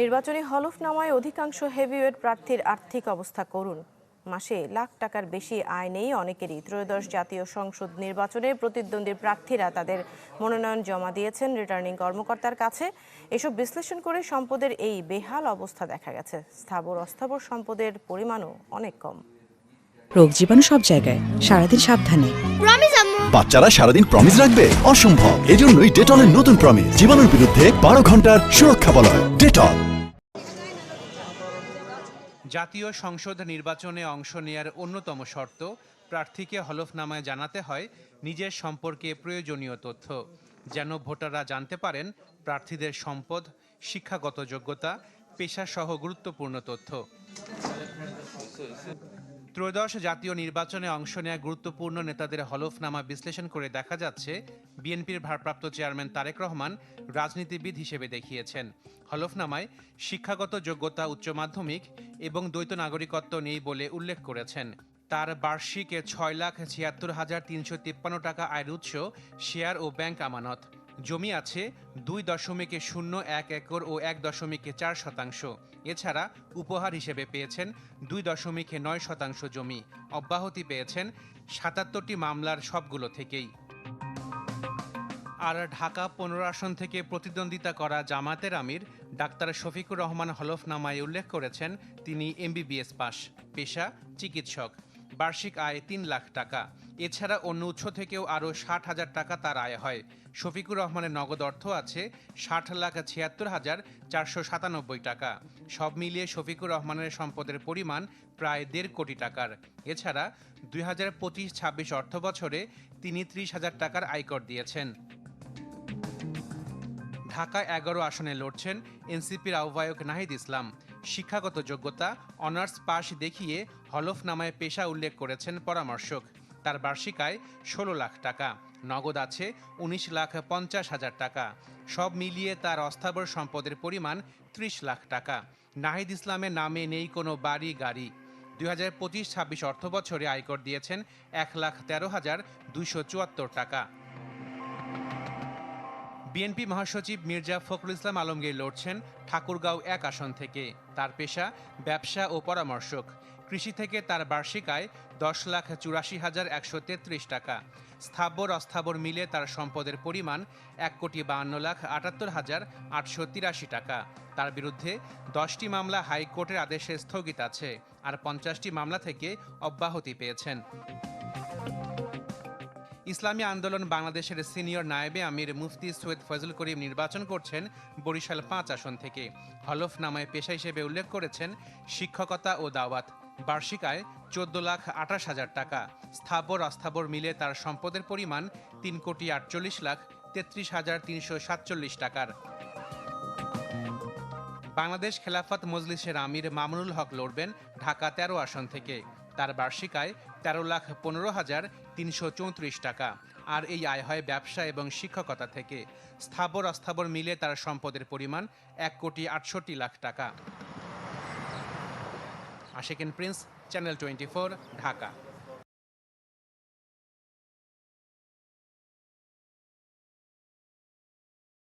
নির্বাচনী হলফনামায় অধিকাংশ হেভিওয়েট প্রার্থীর আর্থিক অবস্থা করুন মাসে লাখ টাকার বেশি আয় নেই অনেকেরই। ত্রয়োদশ জাতীয় সংসদ নির্বাচনে প্রতিদ্বন্দ্বী প্রার্থীরা তাদের মনোনয়ন জমা দিয়েছেন রিটার্নিং কর্মকর্তার কাছে। এসব বিশ্লেষণ করে সম্পদের এই বেহাল অবস্থা দেখা গেছে। স্থাবর অস্থাবর সম্পদের পরিমাণও অনেক কম। রোগ জীবাণু সব জায়গায়। সারাদিন সাবধানে। বাচ্চারা সারাদিন প্রমিস রাখবে? অসম্ভব। এজন্যই ডেটলের নতুন প্রমিস জীবাণুর বিরুদ্ধে বারো ঘণ্টার সুরক্ষা বলয়। ডেটল জাতীয় সংসদ নির্বাচনে অংশ নেয়ার অন্যতম শর্ত, প্রার্থীকে হলফনামায় জানাতে হয় নিজের সম্পর্কে প্রয়োজনীয় তথ্য। যেন ভোটাররা জানতে পারেন প্রার্থীদের সম্পদ, শিক্ষাগত যোগ্যতা, পেশাসহ গুরুত্বপূর্ণ তথ্য। ত্রয়োদশ জাতীয় নির্বাচনে অংশ নেওয়া গুরুত্বপূর্ণ নেতাদের হলফনামা বিশ্লেষণ করে দেখা যাচ্ছে, বিএনপির ভারপ্রাপ্ত চেয়ারম্যান তারেক রহমান রাজনীতিবিদ হিসেবে দেখিয়েছেন। হলফনামায় শিক্ষাগত যোগ্যতা উচ্চ মাধ্যমিক এবং দ্বৈত নাগরিকত্ব নেই বলে উল্লেখ করেছেন। তার বার্ষিক ছয় লাখ ছিয়াত্তর হাজার তিনশো তিপ্পান্ন টাকা আয়ের উৎস, শেয়ার ও ব্যাংক আমানত। জমি আছে দুই দশমিক শূন্য এক একর ও এক দশমিক চার শতাংশ। এছাড়া উপহার হিসেবে পেয়েছেন দুই দশমিক নয় শতাংশ জমি। অব্যাহতি পেয়েছেন সাতাত্তরটি মামলার সবগুলো থেকেই। আর ঢাকা পনেরো আসন থেকে প্রতিদ্বন্দ্বিতা করা জামাতের আমির ডাক্তার শফিকুর রহমান হলফনামায় উল্লেখ করেছেন, তিনি এমবিবিএস পাস, পেশা চিকিৎসক। বার্ষিক আয় তিন লাখ টাকা। এছাড়া অন্য উৎস থেকেও আরও ষাট হাজার টাকা তার আয় হয়। শফিকুর রহমানের নগদ অর্থ আছে ষাট লাখ ছিয়াত্তর হাজার চারশো সাতানব্বই টাকা। সব মিলিয়ে শফিকুর রহমানের সম্পদের পরিমাণ প্রায় দেড় কোটি টাকার। এছাড়া দুই হাজার পঁচিশ ছাব্বিশ অর্থ বছরে তিনি ত্রিশ হাজার টাকার আয়কর দিয়েছেন। ঢাকা এগারো আসনে লড়ছেন এনসিপির আহ্বায়ক নাহিদ ইসলাম। শিক্ষাগত যোগ্যতা অনার্স পাশ দেখিয়ে হলফনামায় পেশা উল্লেখ করেছেন পরামর্শক। তার বার্ষিক আয় ষোলো লাখ টাকা, নগদ আছে উনিশ লাখ পঞ্চাশ হাজার টাকা। সব মিলিয়ে তার অস্থাবর সম্পদের পরিমাণ ত্রিশ লাখ টাকা। নাহিদ ইসলামের নামে নেই কোনো বাড়ি গাড়ি। দুই হাজার পঁচিশ ছাব্বিশ অর্থ বছরে আয়কর দিয়েছেন এক লাখ তেরো হাজার দুইশো চুয়াত্তর টাকা। বিএনপি মহাসচিব মির্জা ফখরুল ইসলাম আলমগীর লড়ছেন ঠাকুরগাঁও এক আসন থেকে। তার পেশা ব্যবসা ও পরামর্শক। কৃষি থেকে তার বার্ষিক আয় দশ লাখ চুরাশি হাজার একশো তেত্রিশ টাকা। স্থাবর অস্থাবর মিলে তার সম্পদের পরিমাণ এক কোটি বাহান্ন লাখ আটাত্তর হাজার আটশো তিরাশি টাকা। তার বিরুদ্ধে দশটি মামলা হাইকোর্টের আদেশে স্থগিত আছে আর পঞ্চাশটি মামলা থেকে অব্যাহতি পেয়েছেন। ইসলামী আন্দোলন বাংলাদেশের সিনিয়র নায়েবে আমির মুফতি সৈয়দ ফজল করিম নির্বাচন করছেন বরিশাল পাঁচ আসন থেকে। হলফনামায় পেশা হিসেবে উল্লেখ করেছেন শিক্ষকতা ও দাওয়াত। বার্ষিক আয় চোদ্দ লাখ আঠাশ হাজার টাকা। স্থাবর অস্থাবর মিলে তার সম্পদের পরিমাণ তিন কোটি আটচল্লিশ লাখ তেত্রিশ হাজার তিনশো সাতচল্লিশ টাকার। বাংলাদেশ খেলাফত মজলিসের আমির মামুনুল হক লড়বেন ঢাকা তেরো আসন থেকে। তার বার্ষিক আয় তেরো লাখ পনেরো হাজার তিনশো চৌত্রিশ টাকা। আর এই আয় হয় ব্যবসা এবং শিক্ষকতা থেকে। স্থাবর অস্থাবর মিলে তার সম্পদের পরিমাণ এক কোটি আটষট্টি লাখ টাকা। Asheken Prince, channel twenty Dhaka.